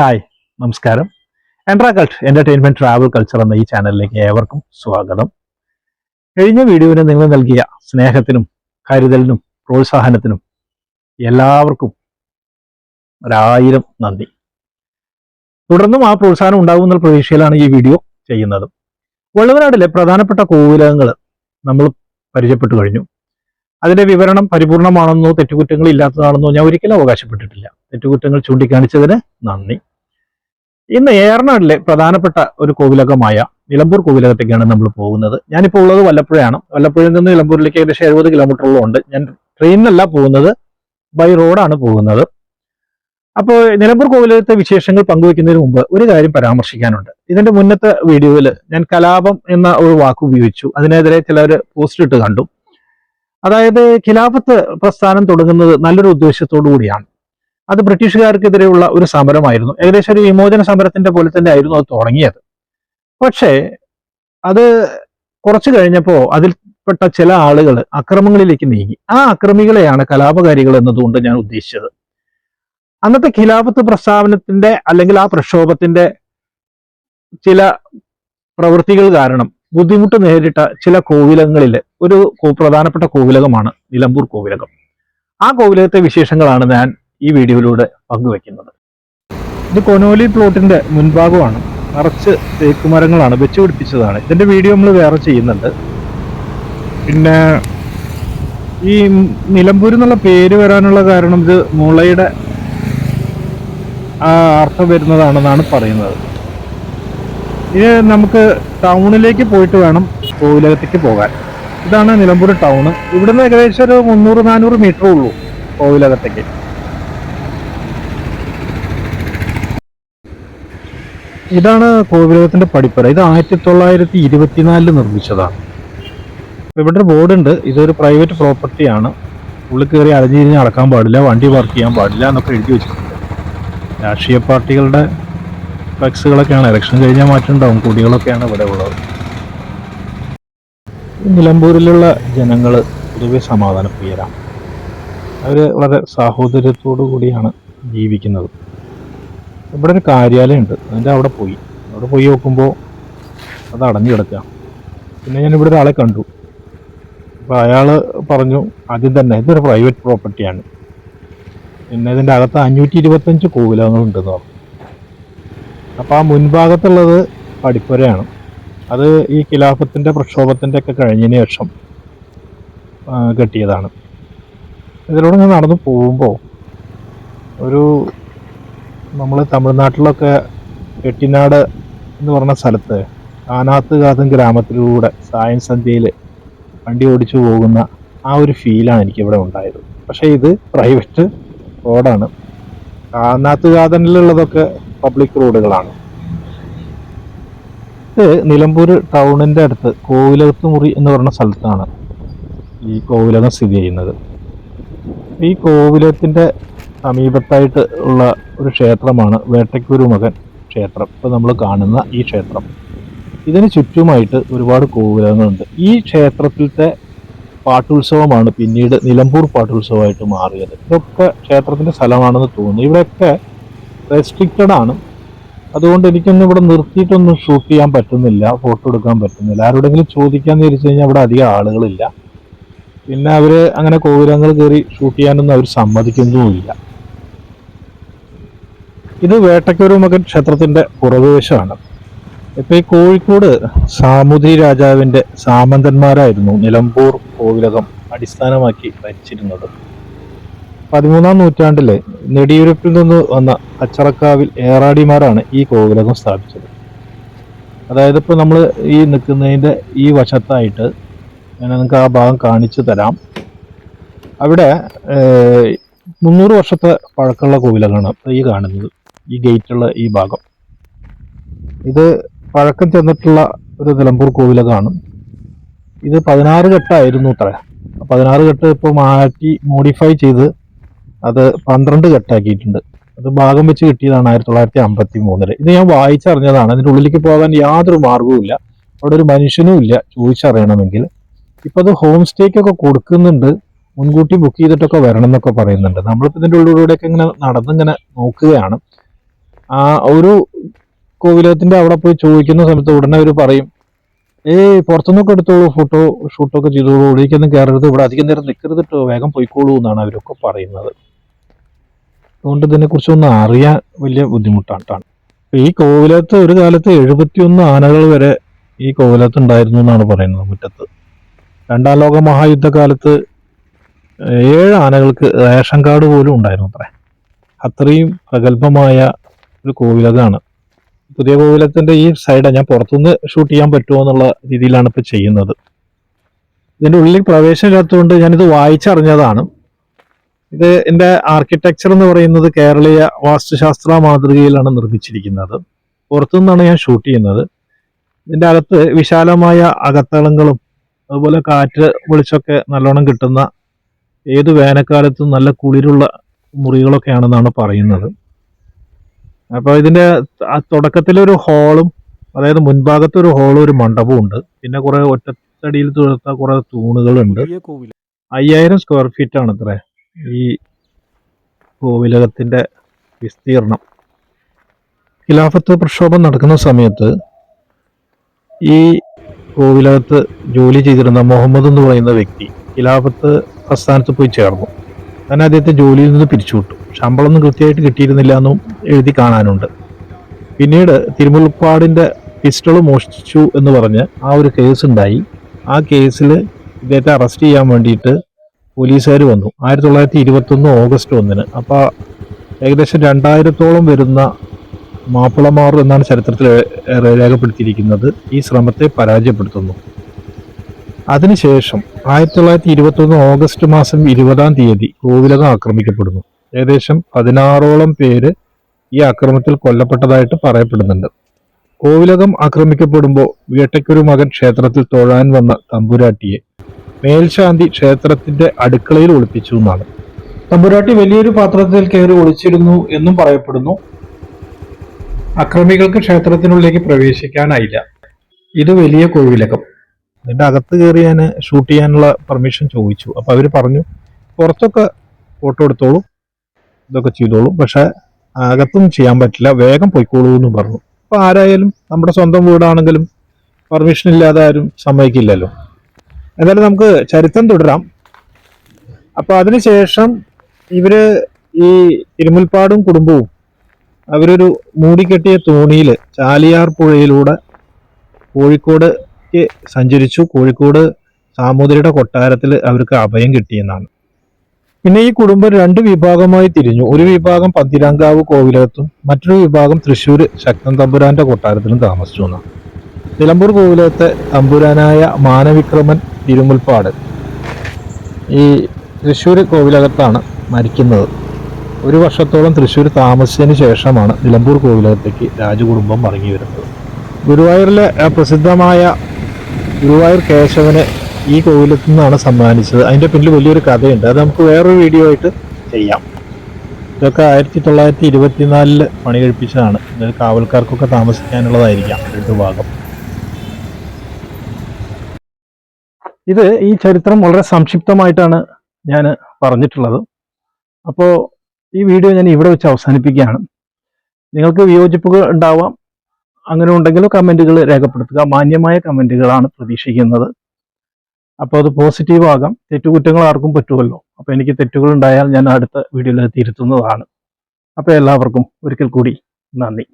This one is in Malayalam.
ഹായ് നമസ്കാരം. എൻട്രാ കൾട്ട് എന്റർടൈൻമെന്റ് ട്രാവൽ കൾച്ചർ എന്ന ഈ ചാനലിലേക്ക് ഏവർക്കും സ്വാഗതം. കഴിഞ്ഞ വീഡിയോവിന് നിങ്ങൾ നൽകിയ സ്നേഹത്തിനും കരുതലിനും പ്രോത്സാഹനത്തിനും എല്ലാവർക്കും ഒരായിരം നന്ദി. തുടർന്നും ആ പ്രോത്സാഹനം ഉണ്ടാകുന്ന പ്രതീക്ഷയിലാണ് ഈ വീഡിയോ ചെയ്യുന്നത്. വള്ളുവനാടിലെ പ്രധാനപ്പെട്ട കോവിലകങ്ങൾ നമ്മൾ പരിചയപ്പെട്ടു കഴിഞ്ഞു. അതിന്റെ വിവരണം പരിപൂർണമാണെന്നോ തെറ്റുകുറ്റങ്ങൾ ഇല്ലാത്തതാണെന്നോ ഞാൻ ഒരിക്കലും അവകാശപ്പെട്ടിട്ടില്ല. തെറ്റുകുറ്റങ്ങൾ ചൂണ്ടിക്കാണിച്ചതിന് നന്ദി. ഇന്ന് ഏറനാടിലെ പ്രധാനപ്പെട്ട ഒരു കോവിലകമായ നിലമ്പൂർ കോവിലകത്തേക്കാണ് നമ്മൾ പോകുന്നത്. ഞാനിപ്പോൾ ഉള്ളത് വല്ലപ്പുഴയാണ്. വല്ലപ്പുഴയിൽ നിന്ന് നിലമ്പൂരിലേക്ക് ഏകദേശം എഴുപത് കിലോമീറ്ററോളം ഉണ്ട്. ഞാൻ ട്രെയിനിലല്ല പോകുന്നത് ബൈ റോഡാണ് പോകുന്നത്. അപ്പോൾ നിലമ്പൂർ കോവിലകത്തെ വിശേഷങ്ങൾ പങ്കുവെക്കുന്നതിന് മുമ്പ് ഒരു കാര്യം പരാമർശിക്കാനുണ്ട്. ഇതിന്റെ മുന്നത്തെ വീഡിയോയിൽ ഞാൻ കലാപം എന്ന ഒരു വാക്ക് ഉപയോഗിച്ചു. അതിനെതിരെ ചിലർ പോസ്റ്റ് ഇട്ട് കണ്ടു. അതായത് ഖിലാഫത്ത് പ്രസ്ഥാനം തുടങ്ങുന്നത് നല്ലൊരു ഉദ്ദേശത്തോടു കൂടിയാണ് അത് ബ്രിട്ടീഷുകാർക്കെതിരെയുള്ള ഒരു സമരമായിരുന്നു. ഏകദേശം ഒരു വിമോചന സമരത്തിന്റെ പോലെ തന്നെ ആയിരുന്നു അത് തുടങ്ങിയത്. പക്ഷേ അത് കുറച്ചു കഴിഞ്ഞപ്പോൾ അതിൽപ്പെട്ട ചില ആളുകൾ അക്രമങ്ങളിലേക്ക് നീങ്ങി. ആ അക്രമികളെയാണ് കലാപകാരികൾ എന്നതുകൊണ്ട് ഞാൻ ഉദ്ദേശിച്ചത്. അന്നത്തെ ഖിലാഫത്ത് പ്രസ്താവനത്തിന്റെ അല്ലെങ്കിൽ ആ പ്രക്ഷോഭത്തിന്റെ ചില പ്രവൃത്തികൾ കാരണം ബുദ്ധിമുട്ട് നേരിട്ട ചില കോവിലകങ്ങളിൽ ഒരു പ്രധാനപ്പെട്ട കോവിലകമാണ് നിലമ്പൂർ കോവിലകം. ആ കോവിലകത്തെ വിശേഷങ്ങളാണ് ഞാൻ ഈ വീഡിയോയിലൂടെ പങ്കുവെക്കുന്നത് ഇത് കൊനോലി പ്ലോട്ടിന്റെ മുൻഭാഗമാണ്. നിറച്ച് തേക്ക് മരങ്ങളാണ് വെച്ച് പിടിപ്പിച്ചതാണ്. ഇതിന്റെ വീഡിയോ നമ്മൾ വേറെ ചെയ്യുന്നുണ്ട്. പിന്നെ ഈ നിലമ്പൂർ എന്നുള്ള പേര് വരാനുള്ള കാരണം ഇത് മുളയുടെ അർത്ഥം വരുന്നതാണെന്നാണ് പറയുന്നത്. ഇത് നമുക്ക് ടൗണിലേക്ക് പോയിട്ട് വേണം കോവിലകത്തേക്ക് പോകാൻ. ഇതാണ് നിലമ്പൂർ ടൗൺ ഇവിടുന്ന് ഏകദേശം ഒരു മുന്നൂറ് നാനൂറ് മീറ്റർ ഉള്ളൂ കോവിലകത്തേക്ക്. ഇതാണ് കോവിലകത്തിന്റെ പടിപ്പര ഇത് ആയിരത്തി തൊള്ളായിരത്തി ഇരുപത്തിനാലിൽ നിർമ്മിച്ചതാണ്. ഇവിടെ ബോർഡ് ഉണ്ട് ഇതൊരു പ്രൈവറ്റ് പ്രോപ്പർട്ടിയാണ് ഉള്ളിൽ കയറി അലഞ്ഞിരിഞ്ഞ് നടക്കാൻ പാടില്ല. വണ്ടി പാർക്ക് ചെയ്യാൻ പാടില്ല എന്നൊക്കെ എഴുതി വെച്ചിട്ടുണ്ട്. രാഷ്ട്രീയ പാർട്ടികളുടെ ഫ്ലക്സുകളൊക്കെയാണ്. ഇലക്ഷൻ കഴിഞ്ഞാൽ മാറ്റുണ്ടാവും കുടികളൊക്കെയാണ് ഇവിടെ ഉള്ളത്. നിലമ്പൂരിലുള്ള ജനങ്ങൾ പൊതുവെ സമാധാനപ്രിയരാണ്. അവർ വളരെ സാഹോദര്യത്തോടു കൂടിയാണ് ജീവിക്കുന്നത്. ഇവിടെ ഒരു കാര്യാലയം ഉണ്ട് അതിന്റെ അവിടെ പോയി. അവിടെ പോയി നോക്കുമ്പോൾ അത് അടഞ്ഞു കിടക്കുക പിന്നെ ഞാൻ ഇവിടെ ഒരാളെ കണ്ടു. അപ്പോൾ അയാൾ പറഞ്ഞു ആദ്യം തന്നെ ഇതൊരു പ്രൈവറ്റ് പ്രോപ്പർട്ടിയാണ് പിന്നെ ഇതിന്റെ അകത്ത് അഞ്ഞൂറ്റി ഇരുപത്തഞ്ച് കോവിലകങ്ങളുണ്ടെന്ന് പറഞ്ഞു. അപ്പോൾ ആ മുൻഭാഗത്തുള്ളത് പടിപ്പുരയാണ്. അത് ഈ ഖിലാഫത്തിന്റെ പ്രക്ഷോഭത്തിന്റെ ഒക്കെ കഴിഞ്ഞതിന് ശേഷം കെട്ടിയതാണ്. ഇതിലൂടെ ഞാൻ നടന്നു പോകുമ്പോൾ ഒരു നമ്മൾ തമിഴ്നാട്ടിലൊക്കെ എട്ടിനാട് എന്ന് പറഞ്ഞ സ്ഥലത്ത് കാനാത്തുകാതം ഗ്രാമത്തിലൂടെ സായം സന്ധ്യയിൽ വണ്ടി ഓടിച്ചു പോകുന്ന ആ ഒരു ഫീലാണ് എനിക്കിവിടെ ഉണ്ടായത്. പക്ഷേ ഇത് പ്രൈവറ്റ് റോഡാണ്. കാനാത്തുകാതനിലുള്ളതൊക്കെ പബ്ലിക് റോഡുകളാണ്. ഇത് നിലമ്പൂർ ടൗണിന്റെ അടുത്ത് കോവിലകത്ത് മുറി എന്ന് പറഞ്ഞ സ്ഥലത്താണ് ഈ കോവിലകം സ്ഥിതി ചെയ്യുന്നത്. ഈ കോവിലത്തിന്റെ സമീപത്തായിട്ട് ഉള്ള ഒരു ക്ഷേത്രമാണ് വേട്ടയ്ക്കൊരു മകൻ ക്ഷേത്രം. ഇപ്പോൾ നമ്മൾ കാണുന്ന ഈ ക്ഷേത്രം. ഇതിന് ചുറ്റുമായിട്ട് ഒരുപാട് കോവിലങ്ങളുണ്ട് ഈ ക്ഷേത്രത്തിലത്തെ പാട്ടുത്സവമാണ് പിന്നീട് നിലമ്പൂർ പാട്ടുത്സവമായിട്ട് മാറിയത്. ഇതൊക്കെ ക്ഷേത്രത്തിന്റെ സ്ഥലമാണെന്ന് തോന്നുന്നു. ഇവിടെയൊക്കെ റെസ്ട്രിക്റ്റഡ് ആണ്. അതുകൊണ്ട് എനിക്കൊന്നും ഇവിടെ നിർത്തിയിട്ടൊന്നും ഷൂട്ട് ചെയ്യാൻ പറ്റുന്നില്ല ഫോട്ടോ എടുക്കാൻ പറ്റുന്നില്ല. ആരോടെങ്കിലും ചോദിക്കാൻ വിചാരിച്ചു കഴിഞ്ഞാൽ ഇവിടെ അധികം ആളുകളില്ല. പിന്നെ അവർ അങ്ങനെ കോവിലങ്ങൾ കയറി ഷൂട്ട് ചെയ്യാനൊന്നും അവർ സമ്മതിക്കുന്നുമില്ല ഇത് വേട്ടക്കൊരു മകൻ ക്ഷേത്രത്തിന്റെ പുറകുവശമാണ്. ഇപ്പൊ ഈ കോഴിക്കോട് സാമുദ്രി രാജാവിന്റെ സാമന്തന്മാരായിരുന്നു നിലമ്പൂർ കോവിലകം അടിസ്ഥാനമാക്കി ഭരിച്ചിരുന്നത്. പതിമൂന്നാം നൂറ്റാണ്ടിലെ നെടിയുരപ്പിൽ നിന്ന് വന്ന അച്ചറക്കാവിൽ ഏറാടിമാരാണ് ഈ കോവിലകം സ്ഥാപിച്ചത്. അതായത് ഇപ്പോൾ നമ്മൾ ഈ നിൽക്കുന്നതിന്റെ ഈ വശത്തായിട്ട് ഞാൻ നിങ്ങൾക്ക് ആ ഭാഗം കാണിച്ചു തരാം. അവിടെ മുന്നൂറ് വർഷത്തെ പഴക്കമുള്ള കോവിലകമാണ് ഈ കാണുന്നത്. ഈ ഗേറ്റുള്ള ഈ ഭാഗം. ഇത് പഴക്കം ചെന്നിട്ടുള്ള ഒരു നിലമ്പൂർ കോവിലകമാണ് ഇത് പതിനാറ് കെട്ടായിരുന്നു അത്ര. പതിനാറ് കെട്ട് ഇപ്പോൾ മാറ്റി മോഡിഫൈ ചെയ്ത് അത് പന്ത്രണ്ട് കെട്ടാക്കിയിട്ടുണ്ട് അത് ഭാഗം വെച്ച് കിട്ടിയതാണ് ആയിരത്തി തൊള്ളായിരത്തി അമ്പത്തി മൂന്നിൽ ഇത് ഞാൻ വായിച്ചറിഞ്ഞതാണ്. അതിന്റെ ഉള്ളിലേക്ക് പോകാൻ യാതൊരു മാർഗവും ഇല്ല. അവിടെ ഒരു മനുഷ്യനും ഇല്ല ചോദിച്ചറിയണമെങ്കിൽ. ഇപ്പം അത് ഹോം സ്റ്റേക്കൊക്കെ കൊടുക്കുന്നുണ്ട്. മുൻകൂട്ടി ബുക്ക് ചെയ്തിട്ടൊക്കെ വരണം എന്നൊക്കെ പറയുന്നുണ്ട്. നമ്മളിപ്പോൾ ഇതിന്റെ ഉള്ളിലൂടെയൊക്കെ ഇങ്ങനെ നടന്നിങ്ങനെ നോക്കുകയാണ്. ആ ഒരു കോവിലകത്തിന്റെ അവിടെ പോയി ചോദിക്കുന്ന സമയത്ത് ഉടനെ അവർ പറയും ഏയ് പുറത്തുനിന്നൊക്കെ എടുത്തോളൂ ഫോട്ടോ ഷൂട്ടൊക്കെ ചെയ്തോളൂ. ഒളിക്കൊന്നും കയറരുത് ഇവിടെ അധികം നേരം നിൽക്കരുത് കേട്ടോ വേഗം പോയിക്കോളൂ എന്നാണ് അവരൊക്കെ പറയുന്നത്. അതുകൊണ്ട് കുറിച്ചൊന്നും അറിയാൻ വലിയ ബുദ്ധിമുട്ടാണ് ട്ടാ. ഈ കോവിലകത്ത് ഒരു കാലത്ത് എഴുപത്തിയൊന്ന് ആനകൾ വരെ ഈ കോവിലത്ത് ഉണ്ടായിരുന്നു എന്നാണ് പറയുന്നത് മുറ്റത്ത്. രണ്ടാം ലോക മഹായുദ്ധകാലത്ത് ഏഴ് ആനകൾക്ക് റേഷൻ കാർഡ് പോലും ഉണ്ടായിരുന്നു അത്രേ. അത്രയും പ്രഗത്ഭമായ ഒരു കോവിലകമാണ് പുതിയ കോവിലത്തിന്റെ ഈ സൈഡ് ഞാൻ പുറത്തുനിന്ന് ഷൂട്ട് ചെയ്യാൻ പറ്റുമോ എന്നുള്ള രീതിയിലാണ് ഇപ്പൊ ചെയ്യുന്നത്. ഇതിന്റെ ഉള്ളിൽ പ്രവേശനമില്ലാത്തതുകൊണ്ട് ഞാനിത് വായിച്ചറിഞ്ഞതാണ്. ഇത് എന്റെ ആർക്കിടെക്ചർ എന്ന് പറയുന്നത് കേരളീയ വാസ്തുശാസ്ത്ര മാതൃകയിലാണ് നിർമ്മിച്ചിരിക്കുന്നത്. പുറത്തുനിന്നാണ് ഞാൻ ഷൂട്ട് ചെയ്യുന്നത്. ഇതിന്റെ അകത്ത് വിശാലമായ അകത്തളങ്ങളും അതുപോലെ കാറ്റ് വെളിച്ചമൊക്കെ നല്ലോണം കിട്ടുന്ന ഏത് വേനൽക്കാലത്തും നല്ല കുളിരുള്ള മുറികളൊക്കെയാണെന്നാണ് പറയുന്നത്. അപ്പോൾ ഇതിന്റെ തുടക്കത്തിൽ ഒരു ഹോളും അതായത് മുൻഭാഗത്ത് ഒരു ഹോളും ഒരു മണ്ഡപവും ഉണ്ട്. പിന്നെ കുറെ ഒറ്റത്തടിയിൽ തീർത്ത കുറെ തൂണുകളുണ്ട്. അയ്യായിരം സ്ക്വയർ ഫീറ്റ് ആണ് അത്രേ. ഈ കോവിലകത്തിന്റെ വിസ്തീർണം. ഖിലാഫത്ത് പ്രക്ഷോഭം നടക്കുന്ന സമയത്ത് ഈ കോവിലകത്ത് ജോലി ചെയ്തിരുന്ന മുഹമ്മദ് എന്ന് പറയുന്ന വ്യക്തി ഖിലാഫത്ത് പ്രസ്ഥാനത്ത് പോയി ചേർന്നു. അങ്ങനെ അദ്ദേഹത്തെ ജോലിയിൽ നിന്ന് പിരിച്ചുവിട്ടു ശമ്പളമൊന്നും കൃത്യമായിട്ട് കിട്ടിയിരുന്നില്ല എന്നും എഴുതി കാണാനുണ്ട്. പിന്നീട് തിരുമുൽപ്പാടിന്റെ പിസ്റ്റൾ മോഷ്ടിച്ചു എന്ന് പറഞ്ഞ് ആ ഒരു കേസ് ഉണ്ടായി. ആ കേസിൽ ഇദ്ദേഹത്തെ അറസ്റ്റ് ചെയ്യാൻ വേണ്ടിയിട്ട് പോലീസുകാർ വന്നു. ആയിരത്തി തൊള്ളായിരത്തി ഇരുപത്തൊന്ന് ഓഗസ്റ്റ് ഒന്നിന്. അപ്പോൾ ഏകദേശം രണ്ടായിരത്തോളം വരുന്ന മാപ്പിളമാർ എന്നാണ് ചരിത്രത്തിൽ രേഖപ്പെടുത്തിയിരിക്കുന്നത്. ഈ ശ്രമത്തെ പരാജയപ്പെടുത്തുന്നു. അതിനുശേഷം ആയിരത്തി തൊള്ളായിരത്തി ഇരുപത്തി ഒന്ന് ഓഗസ്റ്റ് മാസം ഇരുപതാം തീയതി കോവിലകം ആക്രമിക്കപ്പെടുന്നു. ഏകദേശം പതിനാറോളം പേര് ഈ ആക്രമത്തിൽ കൊല്ലപ്പെട്ടതായിട്ട് പറയപ്പെടുന്നുണ്ട്. കോവിലകം ആക്രമിക്കപ്പെടുമ്പോൾ വേട്ടയ്ക്കൊരു മകൻ ക്ഷേത്രത്തിൽ തൊഴാൻ വന്ന തമ്പുരാട്ടിയെ മേൽശാന്തി ക്ഷേത്രത്തിന്റെ അടുക്കളയിൽ ഒളിപ്പിച്ചു എന്നാണ്. തമ്പുരാട്ടി വലിയൊരു പാത്രത്തിൽ കയറി ഒളിച്ചിരുന്നു എന്നും പറയപ്പെടുന്നു. അക്രമികൾക്ക് ക്ഷേത്രത്തിനുള്ളിലേക്ക് പ്രവേശിക്കാനായില്ല. ഇത് വലിയ കോവിലകം ഇതിന്റെ അകത്ത് കയറി ഞാൻ ഷൂട്ട് ചെയ്യാനുള്ള പെർമിഷൻ ചോദിച്ചു. അപ്പോൾ അവർ പറഞ്ഞു പുറത്തൊക്കെ ഫോട്ടോ എടുത്തോളൂ ഇതൊക്കെ ചെയ്തോളൂ പക്ഷേ അകത്തും ചെയ്യാൻ പറ്റില്ല വേഗം പോയിക്കോളൂ എന്ന് പറഞ്ഞു. അപ്പോൾ ആരായാലും നമ്മുടെ സ്വന്തം വീടാണെങ്കിലും പെർമിഷൻ ഇല്ലാതെ ആരും സമ്മതിക്കില്ലല്ലോ. എന്തായാലും നമുക്ക് ചരിത്രം തുടരാം. അപ്പോൾ അതിനുശേഷം ഇവർ ഈ തിരുമുൽപ്പാടും കുടുംബവും അവരൊരു മൂടിക്കെട്ടിയ തോണിയിൽ ചാലിയാർ പുഴയിലൂടെ കോഴിക്കോട് സഞ്ചരിച്ചു കോഴിക്കോട് സാമൂതിരിയുടെ കൊട്ടാരത്തിൽ അവർക്ക് അഭയം കിട്ടിയെന്നാണ്. പിന്നെ ഈ കുടുംബം രണ്ട് വിഭാഗമായി തിരിഞ്ഞു. ഒരു വിഭാഗം പന്തിരാങ്കാവ് കോവിലകത്തും മറ്റൊരു വിഭാഗം തൃശ്ശൂർ ശക്തൻ തമ്പുരാന്റെ കൊട്ടാരത്തിലും താമസിച്ചു എന്നാണ് നിലമ്പൂർ കോവിലകത്തെ തമ്പുരാനായ മാനവിക്രമൻ തിരുമുൽപ്പാട് ഈ തൃശ്ശൂർ കോവിലകത്താണ് മരിക്കുന്നത്. ഒരു വർഷത്തോളം തൃശ്ശൂർ താമസിച്ചതിന് ശേഷമാണ് നിലമ്പൂർ കോവിലകത്തേക്ക് രാജകുടുംബം മടങ്ങി വരുന്നത്. ഗുരുവായൂരിലെ പ്രസിദ്ധമായ ഗുരുവായൂർ കേശവന് ഈ കോവിലത്തു നിന്നാണ് സമ്മാനിച്ചത്. അതിന്റെ പിന്നിൽ വലിയൊരു കഥയുണ്ട്. അത് നമുക്ക് വേറൊരു വീഡിയോ ആയിട്ട് ചെയ്യാം. ഇതൊക്കെ ആയിരത്തി തൊള്ളായിരത്തി ഇരുപത്തിനാലിൽ പണി കഴിപ്പിച്ചതാണ് ഇത് കാവൽക്കാർക്കൊക്കെ താമസിക്കാനുള്ളതായിരിക്കാം രണ്ട് ഭാഗം. ഇത് ഈ ചരിത്രം വളരെ സംക്ഷിപ്തമായിട്ടാണ് ഞാൻ പറഞ്ഞിട്ടുള്ളത്. അപ്പോൾ ഈ വീഡിയോ ഞാൻ ഇവിടെ വെച്ച് അവസാനിപ്പിക്കുകയാണ്. നിങ്ങൾക്ക് വിയോജിപ്പുകൾ ഉണ്ടാവാം. അങ്ങനെ ഉണ്ടെങ്കിൽ കമന്റുകൾ രേഖപ്പെടുത്തുക. മാന്യമായ കമന്റുകളാണ് പ്രതീക്ഷിക്കുന്നത്. അപ്പോൾ അത് പോസിറ്റീവ് ആകാം. തെറ്റുകുറ്റങ്ങൾ ആർക്കും പറ്റുമല്ലോ അപ്പോൾ എനിക്ക് തെറ്റുകൾ ഉണ്ടായാൽ ഞാൻ അടുത്ത വീഡിയോയിൽ തിരുത്തുന്നതാണ്. അപ്പോൾ എല്ലാവർക്കും ഒരിക്കൽ കൂടി നന്ദി.